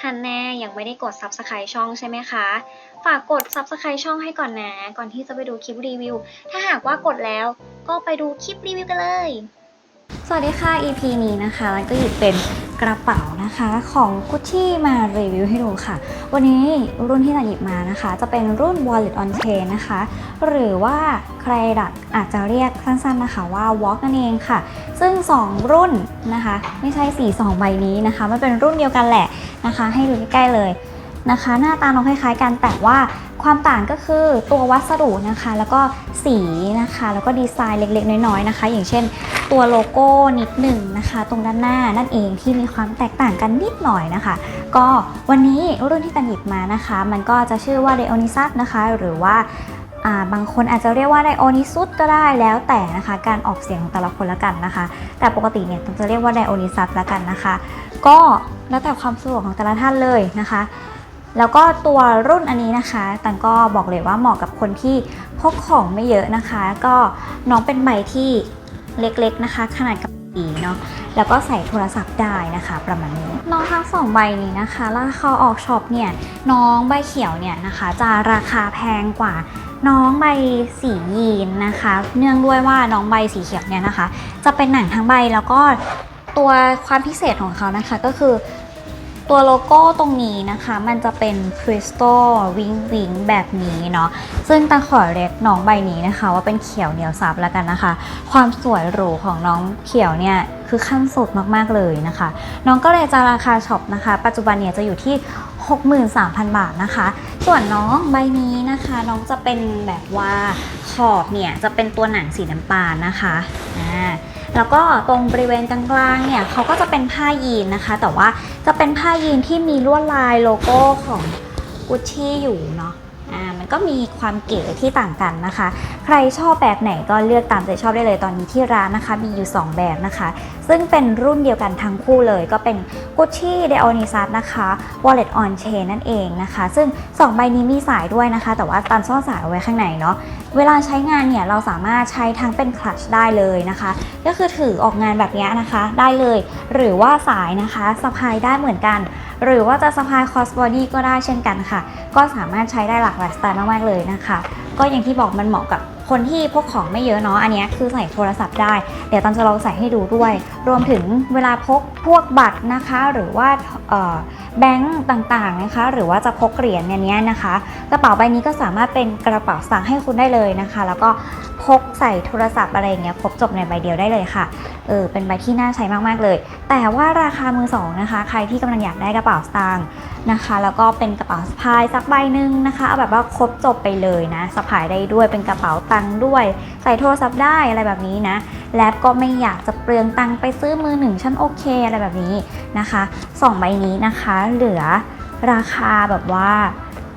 ทันแน่ยังไม่ได้กด Subscribe ช่องใช่ไหมคะ ฝากกด Subscribe ช่องให้ก่อนนะ ก่อนที่จะไปดูคลิปรีวิว ถ้าหากว่ากดแล้วก็ไปดูคลิปรีวิวกันเลย สวัสดีค่ะ EP นี้นะคะ แล้วก็หยิบเป็น กระเป๋านะคะของกุชชี่มารีวิวให้ดูค่ะ วันนี้รุ่นที่เราหยิบมานะคะ จะเป็นรุ่น Wallet on Chain นะคะ หรือว่าใครดักอาจจะเรียกสั้นๆนะคะว่า Walk นั่นเองค่ะ ซึ่ง 2 รุ่นนะคะ ไม่ใช่สี2ใบนี้นะคะ มันเป็นรุ่นเดียวกันแหละนะคะ ให้ดูใกล้ๆเลย นะคะ หน้าตาน้องคล้ายๆกันแต่ว่าความต่างก็คือตัววัสดุนะคะ แล้วก็สีนะคะ แล้วก็ดีไซน์เล็กๆ น้อยๆนะคะ อย่างเช่น ตัวโลโก้นิดหนึ่งนะคะ ตรงด้านหน้านั่นเองที่มีความแตกต่างกันนิดหน่อยนะคะ ก็วันนี้รุ่นที่ตันหยิบมานะคะ มันก็จะชื่อว่า d ดโอนิซัสนะคะ หรือว่าบางคนอาจจะเรียกว่าไดโอนิซุสก็ได้แล้วแต่นะคะ การออกเสียงของแต่ละคนละกันนะคะ แต่ปกติเนี่ยตันจะเรียกว่าไดโอนิซัสละกันนะคะ ก็แล้วแต่ความสะดวกของแต่ละท่านเลยนะคะ แล้วก็ตัวรุ่นอันนี้นะคะตันก็บอกเลยว่าเหมาะกับคนที่พกของไม่เยอะนะคะ ก็น้องเป็นใบที่เล็กๆนะคะ ขนาดกับปีเนาะแล้วก็ใส่โทรศัพท์ได้นะคะประมาณนี้ น้องทั้งสองใบนี้นะคะราคาออกช็อปเนี่ยน้องใบเขียวเนี่ยนะคะ จะราคาแพงกว่าน้องใบสียีนนะคะ เนื่องด้วยว่าน้องใบสีเขียวเนี่ยนะคะ จะเป็นหนังทั้งใบแล้วก็ตัวความพิเศษของเขานะคะก็คือ ตัวโลโก้ตรงนี้นะคะ มันจะเป็นคริสตัลวิงวิงแบบนี้เนาะซึ่งตาขอเรียกน้องใบนี้นะคะ ว่าเป็นเขียวเหนียวซับแล้วกันนะคะ ความสวยหรูของน้องเขียวเนี่ยคือขั้นสุดมาก ๆ เลยนะคะ น้องก็เลยจะราคาช็อปนะคะ ปัจจุบันเนี่ยจะอยู่ที่ 63,000 บาทนะคะ ส่วนน้องใบนี้นะคะ น้องจะเป็นแบบว่าขอบเนี่ยจะเป็นตัวหนังสีน้ำตาลนะคะอ่า แล้วก็ตรงบริเวณกลางๆเนี่ยเขาก็จะเป็นผ้ายีนนะคะ แต่ว่าจะเป็นผ้ายีนที่มีลวดลายโลโก้ของกุชชี่อยู่เนาะอ่ามันก็มีความเก๋ที่ต่างกันนะคะ รชอบแบบไหนก็เลือกตามใจชอบได้เลยตอนนี้ที่ร้านนะคะมีอยู่ 2 แบบนะคะ ซึ่งเป็นรุ่นเดียวกันทั้งคู่เลยก็เป็น Gucci d e o n i s a s นะคะ Wallet on Chain นั่นเองนะคะ ซึ่ง 2 ใบนี้มีสายด้วยนะคะ แต่ว่าตันซ่อนสายเอาไว้ข้างในเนาะเวลาใช้งานเนี่ยเราสามารถใช้ทั้งเป็นคลัชได้เลยนะคะ ก็คือถือออกงานแบบนี้นะคะได้เลย หรือว่าสายนะคะสะพายได้เหมือนกัน หรือว่าจะสะพายคอสบอดี้ก็ได้เช่นกันค่ะ ก็สามารถใช้ได้หลากหลายสไตล์มากๆเลยนะคะ ก็อย่างที่บอกมันเหมาะกับ คนที่พกของไม่เยอะเนาะอันนี้คือใส่โทรศัพท์ได้ เดี๋ยวตันจะลองใส่ให้ดูด้วย รวมถึงเวลาพกพวกบัตรนะคะ หรือว่าแบงก์ต่างๆนะคะ หรือว่าจะพกเหรียญเนี่ยเนี้ยนะคะ กระเป๋าใบนี้ก็สามารถเป็นกระเป๋าสตางค์ให้คุณได้เลยนะคะ แล้วก็พกใส่โทรศัพท์อะไรอย่างเงี้ยครบจบในใบเดียวได้เลยค่ะเออเป็นใบที่น่าใช้มากๆเลย แต่ว่าราคามือสองนะคะ ใครที่กำลังอยากได้กระเป๋าสตางค์นะคะ แล้วก็เป็นกระเป๋าสะพายสักใบหนึ่งนะคะเอาแบบว่าครบจบไปเลยนะสะพายได้ด้วยเป็นกระเป๋าตังค์ด้วย ใส่โทรศัพท์ได้อะไรแบบนี้นะและก็ไม่อยากจะเปลืองตังค์ไปซื้อมือหนึ่งชั้นโอเคอะไรแบบนี้นะคะสองใบนี้นะคะเหลือราคาแบบว่า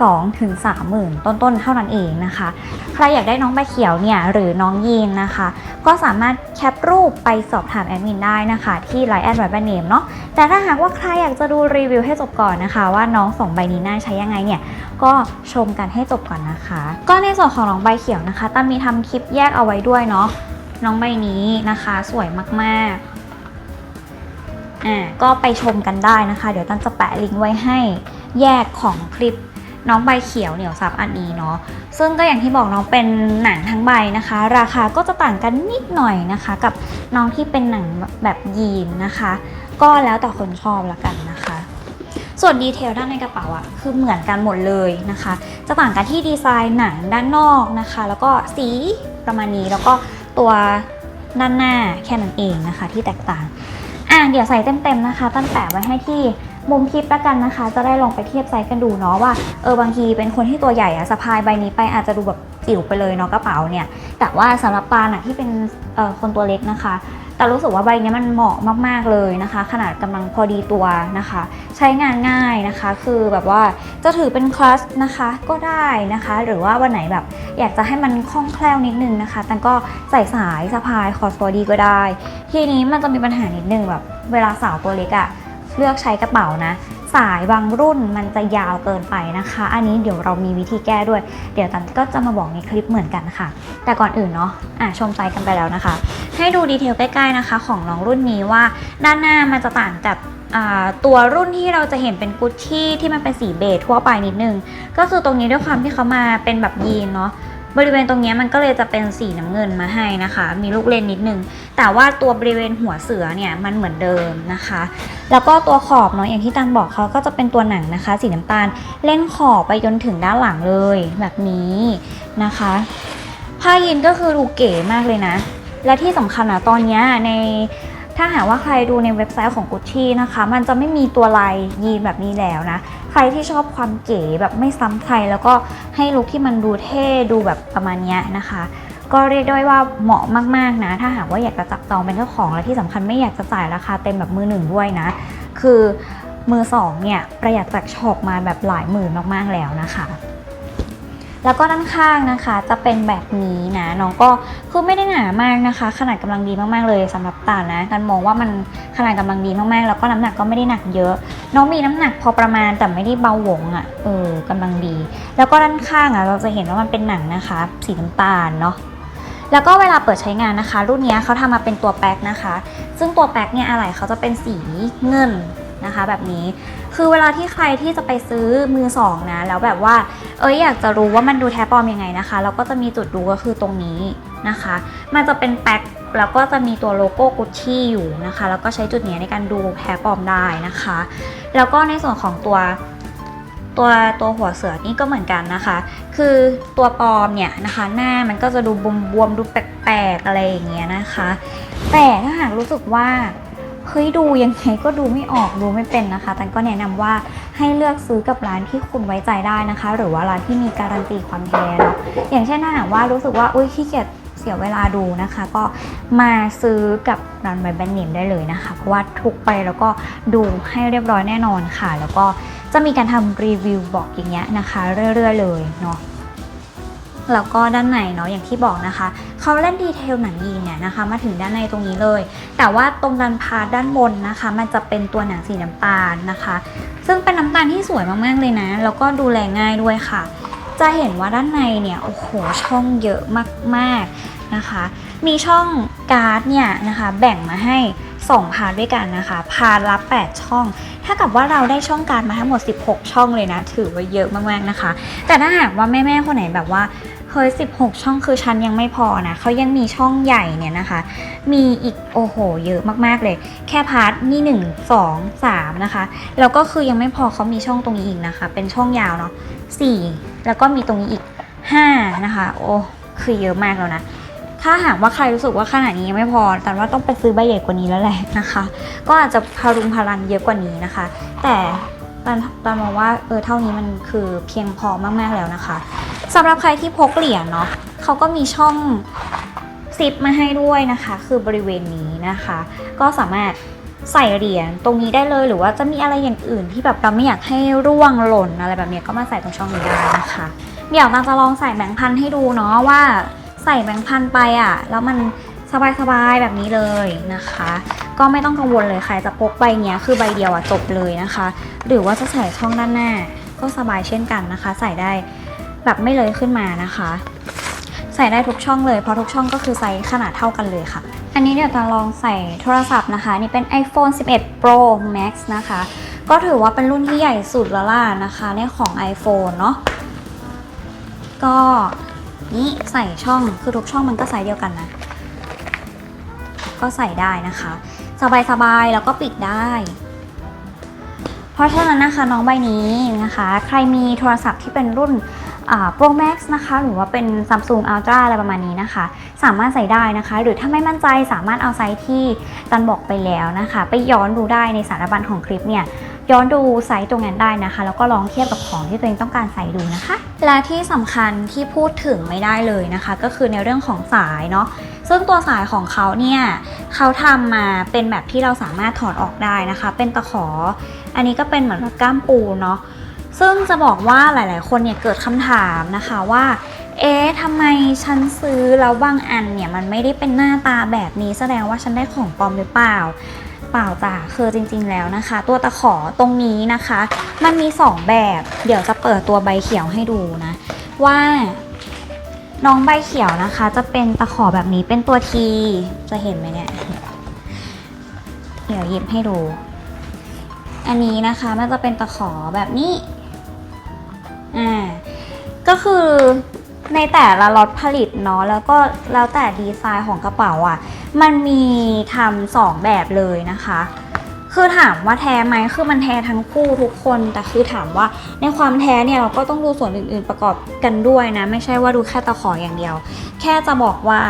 2ถึง3หมื่นต้นๆ เท่านั้นเองนะคะ ใครอยากได้น้องใบเขียวเนี่ยหรือน้องยีนนะคะ ก็สามารถแคปรูปไปสอบถามแอดมินได้นะคะ ที่ไลน์แอดไวบเนมเนาะแต่ถ้าหากว่าใครอยากจะดูรีวิวให้จบก่อนนะคะ ว่าน้องสองใบนี้น่าใช้ยังไงเนี่ย ก็ชมกันให้จบก่อนนะคะ ก็ในส่วนของน้องใบเขียวนะคะตั้มมีทำคลิปแยกเอาไว้ด้วยเนาะน้องใบนี้นะคะ สวยมากๆ ก็ไปชมกันได้นะคะ เดี๋ยวตั้นจะแปะลิงก์ไว้ให้แยกของคลิปน้องใบเขียวเหนียวซับอันนี้เนาะซึ่งก็อย่างที่บอกน้องเป็นหนังทั้งใบนะคะ ราคาก็จะต่างกันนิดหน่อยนะคะ กับน้องที่เป็นหนังแบบยีนนะคะ ก็แล้วแต่คนชอบละกันนะคะ ส่วนดีเทลด้านในกระเป๋าอะคือเหมือนกันหมดเลยนะคะ จะต่างกันที่ดีไซน์หนังด้านนอกนะคะ แล้วก็สีประมาณนี้แล้วก็ตัวด้านหน้าแค่นั้นเองนะคะ ที่แตกต่าง อะเดี๋ยวใส่เต็มๆนะคะ ตั้งแต่ไว้ให้ที่มุมคลิปแล้วกันนะคะ จะได้ลองไปเทียบไซส์กันดูเนาะว่าเออบางทีเป็นคนที่ตัวใหญ่อะสะพายใบนี้ไปอาจจะดูแบบ จิ๋วไปเลยเนาะกระเป๋าเนี่ย แต่ว่าสำหรับปานอะที่เป็นคนตัวเล็กนะคะ แต่รู้สึกว่าใบนี้มันเหมาะมากๆเลยนะคะ ขนาดกำลังพอดีตัวนะคะ ใช้งานง่ายนะคะ คือแบบว่าจะถือเป็นคลัสนะคะก็ได้นะคะ หรือว่าวันไหนแบบอยากจะให้มันคล่องแคล่วนิดนึงนะคะ แต่ก็ใส่สายสะพายคอสบอดีก็ได้ ทีนี้มันจะมีปัญหานิดนึงแบบเวลาสาวตัวเล็กอะเลือกใช้กระเป๋านะ สายบางรุ่นมันจะยาวเกินไปนะคะ อันนี้เดี๋ยวเรามีวิธีแก้ด้วย เดี๋ยวตันก็จะมาบอกในคลิปเหมือนกันค่ะ แต่ก่อนอื่นเนาะอะชมไซส์กันไปแล้วนะคะ ให้ดูดีเทลใกล้ๆนะคะ ของน้องรุ่นนี้ว่าด้านหน้ามันจะต่างกับอ่าตัวรุ่นที่เราจะเห็นเป็นกุชชี่ที่มันเป็นสีเบจทั่วไปนิดนึง ก็คือตรงนี้ด้วยความที่เขามาเป็นแบบยีนเนาะ บริเวณตรงนี้มันก็เลยจะเป็นสีน้ำเงินมาให้นะคะ มีลูกเล่นนิดนึง แต่ว่าตัวบริเวณหัวเสือเนี่ยมันเหมือนเดิมนะคะ แล้วก็ตัวขอบเนาะอย่างที่ตันบอกเขาก็จะเป็นตัวหนังนะคะ สีน้ำตาลเล่นขอบไปจนถึงด้านหลังเลยแบบนี้นะคะผ้ายีนก็คือดูเก๋มากเลยนะ และที่สำคัญอะตอนนี้ใน ถ้าหากว่าใครดูในเว็บไซต์ของกุชชี่นะคะ มันจะไม่มีตัวลายยีนแบบนี้แล้วนะ ใครที่ชอบความเก๋แบบไม่ซ้ำใคร แล้วก็ให้ลุคที่มันดูเท่ดูแบบประมาณนี้นะคะ ก็เรียกได้ว่าเหมาะมากๆนะ ถ้าหากว่าอยากจะจับจองเป็นเจ้าของและที่สำคัญไม่อยากจะจ่ายราคาเต็มแบบมือหนึ่งด้วยนะ คือมือสองเนี่ยประหยัดจากช็อปมาแบบหลายหมื่นมากๆแล้วนะคะ แล้วก็ด้านข้างนะคะ จะเป็นแบบนี้นะน้องก็คือไม่ได้หนามากนะคะ ขนาดกำลังดีมากๆเลยสำหรับตานะกันมองว่ามันขนาดกำลังดีมากๆ แล้วก็น้ำหนักก็ไม่ได้หนักเยอะ น้องมีน้ำหนักพอประมาณแต่ไม่ได้เบาหวงอะ่ะเออกำลังดี แล้วก็ด้านข้างอะ่ะเราจะเห็นว่ามันเป็นหนังนะคะ สีน้ำตาลเนาะแล้วก็เวลาเปิดใช้งานนะคะ รุ่นนี้เขาทำมาเป็นตัวแป๊กนะคะ ซึ่งตัวแป๊กเนี่ยอะไหล่เขาจะเป็นสีเงิน นะคะ แบบนี้ คือเวลาที่ใครที่จะไปซื้อมือสองนะ แล้วแบบว่า เอ้ยอยากจะรู้ว่ามันดูแท้ปลอมยังไงนะคะ เราก็จะมีจุดดูก็คือตรงนี้นะคะ มันจะเป็นแป๊กแล้วก็จะมีตัวโลโก้กุชชี่อยู่นะคะ แล้วก็ใช้จุดนี้ในการดูแท้ปลอมได้นะคะ แล้วก็ในส่วนของตัวตัวตัวหัวเสือนี่ก็เหมือนกันนะคะ คือตัวปลอมเนี่ยนะคะ หน้ามันก็จะดูบวมๆดูแปลกๆอะไรอย่างเงี้ยนะคะ แต่ถ้าหากรู้สึกว่า เฮ้ยดูยังไงก็ดูไม่ออกดูไม่เป็นนะคะตันก็แนะนำว่าให้เลือกซื้อกับร้านที่คุณไว้ใจได้นะคะ หรือว่าร้านที่มีการันตีความแท้เนาะอย่างเช่นถ้าหากว่ารู้สึกว่าอุ้ยขี้เกียจเสียเวลาดูนะคะ ก็มาซื้อกับร้านไบแบรนด์เนมได้เลยนะคะ เพราะว่าทุกไปแล้วก็ดูให้เรียบร้อยแน่นอนค่ะ แล้วก็จะมีการทำรีวิวบอกอย่างเงี้ยนะคะ เรื่อยๆเลยเนาะ แล้วก็ด้านในเนาะอย่างที่บอกนะคะเขาเล่นดีเทลหนังยีนเนี่ยนะคะ มาถึงด้านในตรงนี้เลย แต่ว่าตรงดันพาร์ด้านบนนะคะ มันจะเป็นตัวหนังสีน้ำตาลนะคะ ซึ่งเป็นน้ำตาลที่สวยมากๆเลยนะ แล้วก็ดูแลง่ายด้วยค่ะ จะเห็นว่าด้านในเนี่ยโอ้โหช่องเยอะมากๆนะคะ มีช่องการ์ดเนี่ยนะคะ แบ่งมาให้ 2 พาร์ทด้วยกันนะคะ พาร์ทละ 8 ช่อง ถ้ากับว่าเราได้ช่องการ์ดมาทั้งหมด 16 ช่องเลยนะ ถือว่าเยอะมากๆนะคะ แต่ถ้าหากว่าแม่ๆคนไหนแบบว่าเฮ้ย16 ช่องคือชั้นยังไม่พอนะเขายังมีช่องใหญ่เนี่ยนะคะ มีอีกโอ้โห เยอะมากๆเลย แค่พาร์ทนี่ 1 2 3 นะคะ แล้วก็คือยังไม่พอเขามีช่องตรงนี้อีกนะคะ เป็นช่องยาวเนาะ4แล้วก็มีตรงนี้อีก 5 นะคะ โอ้ คือเยอะมากแล้วนะ ถ้าหากว่าใครรู้สึกว่าขนาดนี้ยังไม่พอ แต่ว่าต้องไปซื้อใบใหญ่กว่านี้แล้วแหละนะคะ ก็อาจจะพารุงพลังเยอะกว่านี้นะคะ แต่ตอนตอนมองว่าเออเท่านี้มันคือเพียงพอมากๆแล้วนะคะสำหรับใครที่พกเหรียญเนาะเขาก็มีช่องซิปมาให้ด้วยนะคะ คือบริเวณนี้นะคะ ก็สามารถใส่เหรียญตรงนี้ได้เลยหรือว่าจะมีอะไรอย่างอื่นที่แบบเราไม่อยากให้ร่วงหล่นอะไรแบบนี้ก็มาใส่ตรงช่องนี้ได้นะคะ เดี๋ยวตาจะลองใส่แบงค์พันให้ดูเนาะว่า ใส่แบงค์พันไปอะ แล้วมันสบายๆแบบนี้เลยนะคะ ก็ไม่ต้องกังวลเลยใครจะพกใบเนี้ยคือใบเดียวอะจบเลยนะคะ หรือว่าจะใส่ช่องด้านหน้า ก็สบายเช่นกันนะคะ ใส่ได้แบบไม่เลยขึ้นมานะคะ ใส่ได้ทุกช่องเลยเพราะทุกช่องก็คือไซส์ขนาดเท่ากันเลยค่ะ อันนี้เดี๋ยวจะลองใส่โทรศัพท์นะคะ นี่เป็น iPhone 11 Pro Max นะคะ ก็ถือว่าเป็นรุ่นที่ใหญ่สุดแล้วล่ะนะคะ ในของ iPhone เนาะก็ นี่ใส่ช่องคือทุกช่องมันก็ไซส์เดียวกันนะ ก็ใส่ได้นะคะ สบายๆแล้วก็ปิดได้ เพราะฉะนั้นนะคะน้องใบนี้นะคะ ใครมีโทรศัพท์ที่เป็นรุ่นอ่า Pro Max นะคะ หรือว่าเป็น Samsung Ultra อะไรประมาณนี้นะคะ สามารถใส่ได้นะคะ หรือถ้าไม่มั่นใจสามารถเอาไซส์ที่ตันบอกไปแล้วนะคะ ไปย้อนดูได้ในสารบัญของคลิปเนี่ย ย้อนดูไซส์ตรงนั้นได้นะคะ แล้วก็ลองเทียบกับของที่ตัวเองต้องการใส่ดูนะคะ และที่สำคัญที่พูดถึงไม่ได้เลยนะคะ ก็คือในเรื่องของสายเนาะซึ่งตัวสายของเขาเนี่ยเขาทำมาเป็นแบบที่เราสามารถถอดออกได้นะคะ เป็นตะขอ อันนี้ก็เป็นเหมือนแบบก้ามปูเนาะซึ่งจะบอกว่าหลาย ๆ คนเนี่ยเกิดคำถามนะคะว่า เอ๊ะทำไมฉันซื้อแล้วบางอันเนี่ยมันไม่ได้เป็นหน้าตาแบบนี้แสดงว่าฉันได้ของปลอมหรือเปล่า เปล่าจ้ะคือจริง ๆ แล้วนะคะ ตัวตะขอตรงนี้นะคะ มันมี 2 แบบ เดี๋ยวจะเปิดตัวใบเขียวให้ดูนะ ว่าน้องใบเขียวนะคะ จะเป็นตะขอแบบนี้เป็นตัวทีจะเห็นไหมเนี่ยเดี๋ยวหยิบให้ดู อันนี้นะคะมันจะเป็นตะขอแบบนี้อ่าก็คือ ในแต่ละล็อตผลิตเนาะแล้วก็แล้วแต่ดีไซน์ของกระเป๋าอะ่ะ มันมีทำสองแบบเลยนะคะ คือถามว่าแท้ไหมคือมันแท้ทั้งคู่ทุกคน แต่คือถามว่าในความแท้เนี่ยเราก็ต้องดูส่วนอื่น ๆประกอบกันด้วยนะ ไม่ใช่ว่าดูแค่ตะขออย่างเดียว แค่จะบอกว่า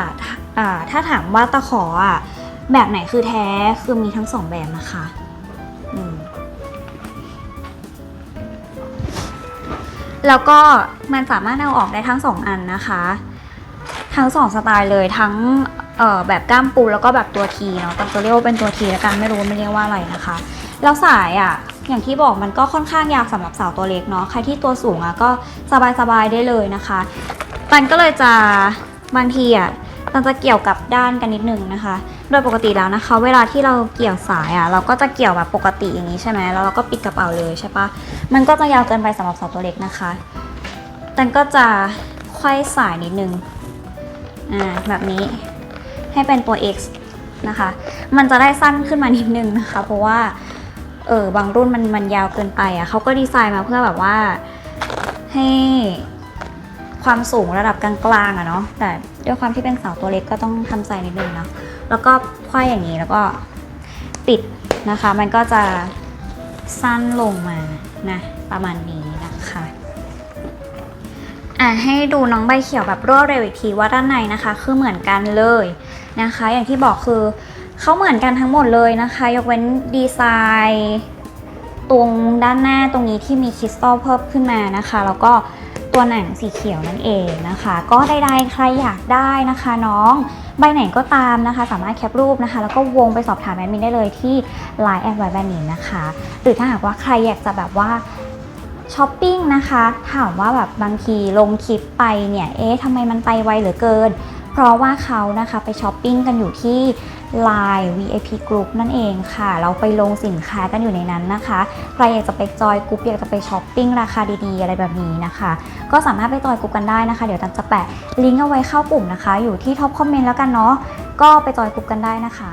อ่าถ้าถามว่าตะขออะแบบไหนคือแท้คือมีทั้งสองแบบนะคะ แล้วก็มันสามารถเอาออกได้ทั้งสองอันนะคะ ทั้งสองสไตล์เลยทั้งแบบก้ามปูแล้วก็แบบตัวทีเนาะแต่จะเรียกว่าเป็นตัวทีแล้วกันไม่รู้ว่ามันเรียกว่าอะไรนะคะ แล้วสายอะอย่างที่บอกมันก็ค่อนข้างยาวสำหรับสาวตัวเล็กเนาะใครที่ตัวสูงอะก็สบายๆได้เลยนะคะมันก็เลยจะบางทีอะมันจะเกี่ยวกับด้านกันนิดนึงนะคะ โดยปกติแล้วนะคะ เวลาที่เราเกี่ยวสายอะเราก็จะเกี่ยวแบบปกติอย่างนี้ใช่ไหมแล้วเราก็ปิดกระเป๋าเลยใช่ปะมันก็จะยาวเกินไปสำหรับสาวตัวเล็กนะคะตันก็จะควยสายนิดนึงอ่าแบบนี้ให้เป็นตัว X นะคะ มันจะได้สั้นขึ้นมานิดนึงนะคะ เพราะว่าเออบางรุ่นมันมันยาวเกินไปอะเขาก็ดีไซน์มาเพื่อแบบว่าให้ความสูงระดับกลางๆอะเนาะแต่ด้วยความที่เป็นสาวตัวเล็กก็ต้องทำใจนิดนึงเนาะ แล้วก็คว้ายอย่างนี้แล้วก็ปิดนะคะ มันก็จะสั้นลงมานะประมาณนี้นะคะอะให้ดูน้องใบเขียวแบบรวดเร็วอีกทีว่าด้านในนะคะ คือเหมือนกันเลยนะคะ อย่างที่บอกคือเขาเหมือนกันทั้งหมดเลยนะคะ ยกเว้นดีไซน์ตรงด้านหน้าตรงนี้ที่มีคริสตัลเพิ่มขึ้นมานะคะ แล้วก็ ตัวหนังสีเขียวนั่นเองนะคะ ก็ใดๆใครอยากได้นะคะน้องใบไหนก็ตามนะคะ สามารถแคปรูปนะคะ แล้วก็วงไปสอบถามแอดมินได้เลยที่ Line แอดไวแบนนินะคะ หรือถ้าหากว่าใครอยากจะแบบว่าช้อปปิ้งนะคะ ถามว่าแบบบางทีลงคลิปไปเนี่ย เอ๊ะทำไมมันไปไวเหลือเกิน เพราะว่าเขานะคะไปช้อปปิ้งกันอยู่ที่ Line VIP Group นั่นเองค่ะ เราไปลงสินค้ากันอยู่ในนั้นนะคะ ใครอยากจะไปจอยกรุ๊ปอยากจะไปช้อปปิ้งราคาดีๆ อะไรแบบนี้นะคะ ก็สามารถไปจอยกรุ๊ปกันได้นะคะ เดี๋ยวตันจะแปะลิงก์เอาไว้เข้ากลุ่มนะคะ อยู่ที่ท็อปคอมเมนต์แล้วกันเนาะ ก็ไปจอยกรุ๊ปกันได้นะคะ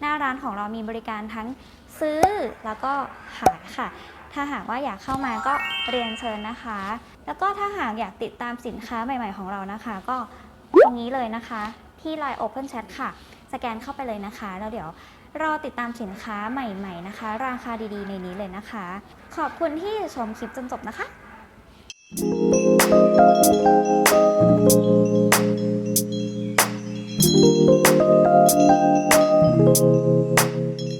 หน้าร้านของเรามีบริการทั้งซื้อแล้วก็ขายค่ะ ถ้าหากว่าอยากเข้ามาก็เรียนเชิญนะคะ แล้วก็ถ้าหากอยากติดตามสินค้าใหม่ ๆ ของเรานะคะ ก็ตรงนี้เลยนะคะ ที่ Line Open Chat ค่ะ สแกนเข้าไปเลยนะคะ แล้วเดี๋ยวรอติดตามสินค้าใหม่ ๆนะคะ ราคาดีๆ ในนี้เลยนะคะ ขอบคุณที่ชมคลิปจนจบนะคะ Thank Thank you.